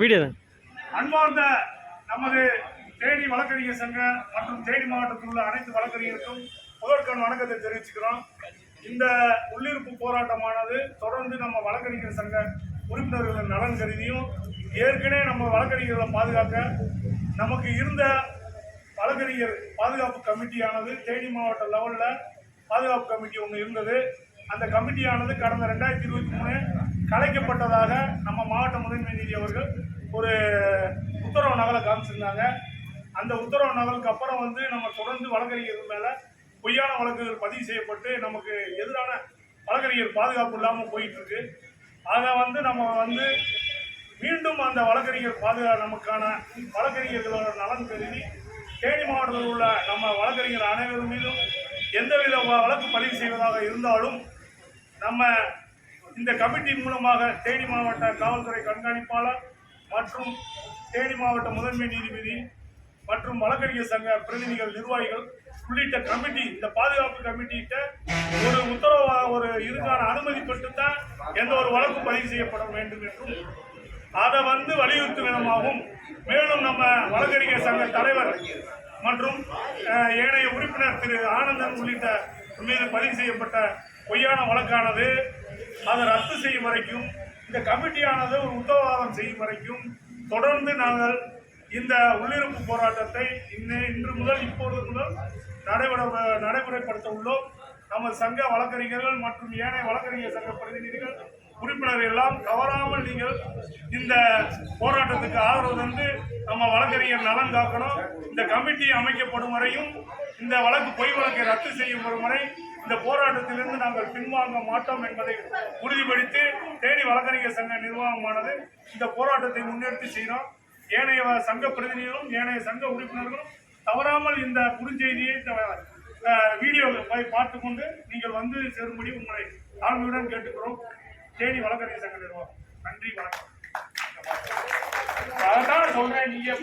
Video தான். அன்பார்ந்த நமது தேனி வழக்கறிஞர் சங்க மற்றும் தேனி மாவட்டத்தில் உள்ள அனைத்து வழக்கறிஞருக்கும் முதற்கான வணக்கத்தை தெரிவிச்சுக்கிறோம். இந்த உள்ளிருப்பு போராட்டமானது தொடர்ந்து நம்ம வழக்கறிஞர் சங்க உறுப்பினர்களின் நலன் கருதியும் ஏற்கனவே நம்ம வழக்கறிஞர்களை பாதுகாக்க நமக்கு இருந்த வழக்கறிஞர் பாதுகாப்பு கமிட்டியானது தேனி மாவட்ட லெவலில் பாதுகாப்பு கமிட்டி ஒன்று இருந்தது. அந்த கமிட்டியானது கடந்த ரெண்டாயிரத்தி இருபத்தி மூணு கலைக்கப்பட்டதாக நம்ம மாவட்ட முதன்மை நீதி அவர்கள் ஒரு உத்தரவு நகலை காமிச்சிருந்தாங்க. அந்த உத்தரவு நகலுக்கு அப்புறம் வந்து நம்ம தொடர்ந்து வழக்கறிஞர்கள் மேலே பொய்யான வழக்குகள் பதிவு செய்யப்பட்டு நமக்கு எதிரான வழக்கறிஞர் பாதுகாப்பு இல்லாமல் போயிட்டுருக்கு. அதை வந்து நம்ம வந்து மீண்டும் அந்த வழக்கறிஞர் பாதுகா நமக்கான வழக்கறிஞர்களோட நலன் கருதி தேனி மாவட்டத்தில் உள்ள நம்ம வழக்கறிஞர் அனைவரும் மீதும் எந்தவித வழக்கு பதிவு செய்வதாக இருந்தாலும் நம்ம இந்த கமிட்டி மூலமாக தேனி மாவட்ட காவல்துறை கண்காணிப்பாளர் மற்றும் தேனி மாவட்ட முதன்மை நீதிபதி மற்றும் வழக்கறிஞர் சங்க பிரதிநிதிகள் நிர்வாகிகள் உள்ளிட்ட கமிட்டி இந்த பாதுகாப்பு கமிட்டிகிட்ட ஒரு உத்தரவா ஒரு இதுக்கான அனுமதி பெற்று தான் எந்த ஒரு வழக்கு பதிவு செய்யப்பட வேண்டும் என்றும் அதை வந்து வலியுறுத்தும் விதமாகவும் மேலும் நம்ம வழக்கறிஞர் சங்க தலைவர் மற்றும் ஏனைய உறுப்பினர் திரு ஆனந்தன் உள்ளிட்ட மீது பதிவு செய்யப்பட்ட பொய்யான வழக்கானது அதை ரத்து செய்யும் வரைக்கும் இந்த கமிட்டியானது ஒரு உத்தரவாதம் செய்யும் வரைக்கும் தொடர்ந்து நாங்கள் இந்த உள்ளிருப்பு போராட்டத்தை இன்ன இன்று முதல் இப்போது முதல் நடைபெற நடைமுறைப்படுத்த உள்ளோம். நமது சங்க வழக்கறிஞர்கள் மற்றும் ஏனைய வழக்கறிஞர் சங்க பிரதிநிதிகள் உறுப்பினர் எல்லாம் தவறாமல் நீங்கள் இந்த போராட்டத்துக்கு ஆதரவு தந்து நம்ம வழக்கறிஞர் நலன் காக்கணும். இந்த கமிட்டி அமைக்கப்படும் வரையும் இந்த வழக்கு பொய் வழக்கை ரத்து செய்யும் வரும் வரை இந்த போராட்டத்திலிருந்து நாங்கள் பின்வாங்க மாட்டோம் என்பதை உறுதி வழக்கறிஞர் சங்க நிர்வாகமானது இந்த போராட்டத்தை முன்னெடுத்து செய்கிறோம் ஏனைய சங்க பிரதிநிதிகளும் ஏனைய சங்க உறுப்பினர்களும் தவறாமல் இந்த குறுஞ்செய்தியை இந்த, வீடியோவை பார்த்து கொண்டு நீங்கள் வந்து சேரும்படி உங்களை தாழ்மையுடன் கேட்டுக்கிறோம். தேனி வழக்கறிஞர் சங்க நிர்வாகம். நன்றி வணக்கம். அதான் சொல்றேன் நீங்க